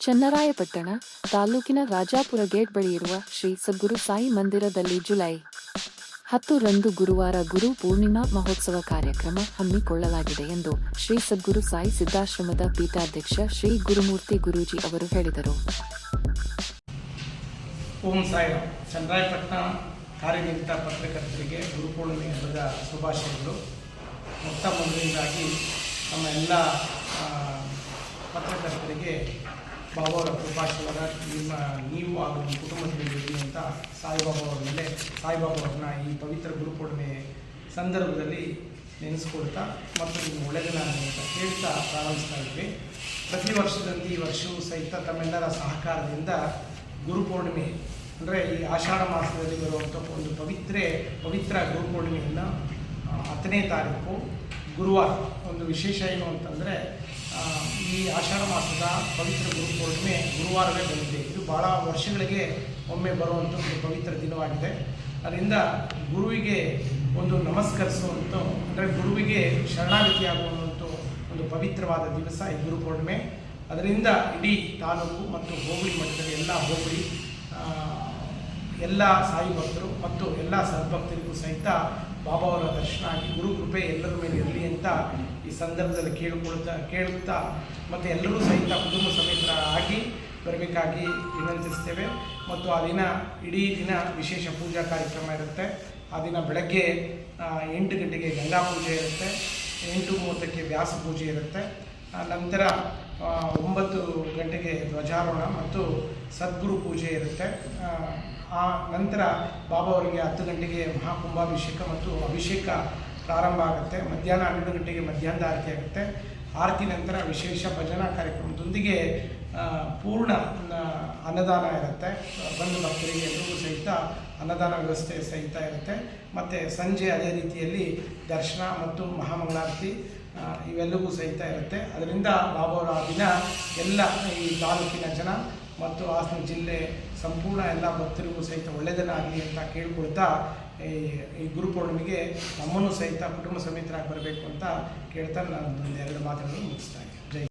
ಚನ್ನರಾಯಪಟ್ಟಣ ತಾಲೂಕಿನ ರಾಜಾಪುರ ಗೇಟ್ ಬಳಿ ಇರುವ ಶ್ರೀ ಸದ್ಗುರು ಸಾಯಿ ಮಂದಿರದಲ್ಲಿ ಜುಲೈ ಹತ್ತು ರಂದು ಗುರುವಾರ ಗುರು ಪೂರ್ಣಿಮಾ ಮಹೋತ್ಸವ ಕಾರ್ಯಕ್ರಮ ಹಮ್ಮಿಕೊಳ್ಳಲಾಗಿದೆ ಎಂದು ಶ್ರೀ ಸದ್ಗುರು ಸಾಯಿ ಸಿದ್ದಾಶ್ರಮದ ಪೀಠಾಧ್ಯಕ್ಷ ಶ್ರೀ ಗುರುಮೂರ್ತಿ ಗುರೂಜಿ ಅವರು ಹೇಳಿದರು. ಓಂ ಸಾಯಿ ಚಂದ್ರಾಯಪಟ್ಟಣ ಕಾರ್ಯನಿರತ ಪತ್ರಕರ್ತರಿಗೆ ಶುಭಾಶಯಗಳು. ಮೊತ್ತ ಮೊದಲಿನಿಂದಾಗಿ ನಮ್ಮ ಎಲ್ಲ ಪತ್ರಕರ್ತರಿಗೆ ಬಾಬಾವರ ಕೃಪಾಶೀರ್ವಾದ ನಿಮ್ಮ ನೀವು ಹಾಗೂ ನಿಮ್ಮ ಕುಟುಂಬದಲ್ಲಿ ಅಂತ ಸಾಯಿಬಾಬಾ ಅವರ ಮೇಲೆ, ಸಾಯಿಬಾಬಾ ಅವ್ರನ್ನ ಈ ಪವಿತ್ರ ಗುರುಪೂರ್ಣಿಮೆ ಸಂದರ್ಭದಲ್ಲಿ ನೆನೆಸ್ಕೊಳ್ತಾ ಮತ್ತು ನಿಮ್ಮ ಒಳ್ಳೆಯದನ್ನಾಗಲಿ ಅಂತ ಕೇಳ್ತಾ ಪ್ರಾರಂಭಿಸ್ತಾ ಇದ್ವಿ. ಪ್ರತಿ ವರ್ಷದಂತೆ ಈ ವರ್ಷವೂ ಸಹಿತ ತಮ್ಮೆಲ್ಲರ ಸಹಕಾರದಿಂದ ಗುರುಪೂರ್ಣಿಮೆ, ಅಂದರೆ ಈ ಆಷಾಢ ಮಾಸದಲ್ಲಿ ಬರುವಂಥ ಒಂದು ಪವಿತ್ರ ಪವಿತ್ರ ಗುರುಪೂರ್ಣಿಮೆಯನ್ನು ಹತ್ತನೇ ತಾರೀಕು ಗುರುವಾರ ಒಂದು ವಿಶೇಷ ಏನು ಅಂತಂದರೆ ಈ ಆಷಾಢ ಮಾಸದ ಪವಿತ್ರ ಗುರುಪೂರ್ಣಿಮೆ ಗುರುವಾರವೇ ಬಂದಿದೆ. ಇದು ಭಾಳ ವರ್ಷಗಳಿಗೆ ಒಮ್ಮೆ ಬರುವಂಥ ಒಂದು ಪವಿತ್ರ ದಿನವಾಗಿದೆ. ಅದರಿಂದ ಗುರುವಿಗೆ ಒಂದು ನಮಸ್ಕರಿಸುವಂಥ ಅಂದರೆ ಗುರುವಿಗೆ ಶರಣಾಗತಿಯಾಗುವಂಥ ಒಂದು ಪವಿತ್ರವಾದ ದಿವಸ ಈ ಗುರುಪೂರ್ಣಿಮೆ ಅದರಿಂದ ಇಡೀ ತಾಲೂಕು ಮತ್ತು ಹೋಬಳಿ ಮಟ್ಟದಲ್ಲಿ ಎಲ್ಲ ಹೋಬಳಿ ಎಲ್ಲ ಸಾಯಿ ಭಕ್ತರು ಮತ್ತು ಎಲ್ಲ ಸದ್ಭಕ್ತರಿಗೂ ಸಹಿತ ಬಾಬಾವರ ದರ್ಶನ ಆಗಿ ಗುರು ಕೃಪೆ ಎಲ್ಲರ ಮೇಲೆ ಇರಲಿ. ಈ ಸಂದರ್ಭದಲ್ಲಿ ಕೇಳಿಕೊಳ್ತಾ ಕೇಳುತ್ತಾ ಮತ್ತು ಎಲ್ಲರೂ ಸಹಿತ ಕುಟುಂಬ ಸಮೇತರ ಆಗಿ ಬರಬೇಕಾಗಿ ವಿನಂತಿಸ್ತೇವೆ. ಮತ್ತು ಆ ದಿನ, ಇಡೀ ದಿನ ವಿಶೇಷ ಪೂಜಾ ಕಾರ್ಯಕ್ರಮ ಇರುತ್ತೆ. ಆ ದಿನ ಬೆಳಗ್ಗೆ ಎಂಟು ಗಂಟೆಗೆ ಗಂಗಾ ಪೂಜೆ ಇರುತ್ತೆ. ಎಂಟು ಮೂವತ್ತಕ್ಕೆ ವ್ಯಾಸ ಪೂಜೆ ಇರುತ್ತೆ. ನಂತರ ಒಂಬತ್ತು ಗಂಟೆಗೆ ಧ್ವಜಾರೋಹಣ ಮತ್ತು ಸದ್ಗುರು ಪೂಜೆ ಇರುತ್ತೆ. ಆ ನಂತರ ಬಾಬಾ ಅವರಿಗೆ ಹತ್ತು ಗಂಟೆಗೆ ಮಹಾಕುಂಭಾಭಿಷೇಕ ಮತ್ತು ಅಭಿಷೇಕ ಪ್ರಾರಂಭ ಆಗುತ್ತೆ. ಮಧ್ಯಾಹ್ನ ಹನ್ನೆರಡು ಗಂಟೆಗೆ ಮಧ್ಯಾಹ್ನದ ಆರತಿ ಆಗುತ್ತೆ. ಆರತಿ ನಂತರ ವಿಶೇಷ ಭಜನಾ ಕಾರ್ಯಕ್ರಮದೊಂದಿಗೆ ಪೂರ್ಣ ಅನ್ನದಾನ ಇರುತ್ತೆ. ಬಂದು ಭಕ್ತರಿಗೆ ಎಲ್ಲರಿಗೂ ಸಹಿತ ಅನ್ನದಾನ ವ್ಯವಸ್ಥೆ ಸಹಿತ ಇರುತ್ತೆ. ಮತ್ತು ಸಂಜೆ ಅದೇ ರೀತಿಯಲ್ಲಿ ದರ್ಶನ ಮತ್ತು ಮಹಾಮಂಗಳಾರತಿ ಇವೆಲ್ಲವೂ ಸಹಿತ ಇರುತ್ತೆ. ಅದರಿಂದ ಬಾಬಾವರ ಆ ದಿನ ಎಲ್ಲ ಈ ತಾಲೂಕಿನ ಜನ ಮತ್ತು ಹಾಸನ ಜಿಲ್ಲೆ ಸಂಪೂರ್ಣ ಎಲ್ಲ ಭಕ್ತರಿಗೂ ಸಹಿತ ಒಳ್ಳೆಯದನ್ನಾಗಲಿ ಅಂತ ಕೇಳ್ಕೊಳ್ತಾ ಈ ಗುರುಪೂರ್ಣಿಮೆಗೆ ನಮ್ಮನ್ನು ಸಹಿತ ಕುಟುಂಬ ಸಮೇತರಾಗಿ ಬರಬೇಕು ಅಂತ ಕೇಳ್ತಾ ನಾನು ಒಂದೆರಡು ಮಾತುಗಳನ್ನು ಮುಗಿಸ್ತಾ ಇದ್ದೀನಿ.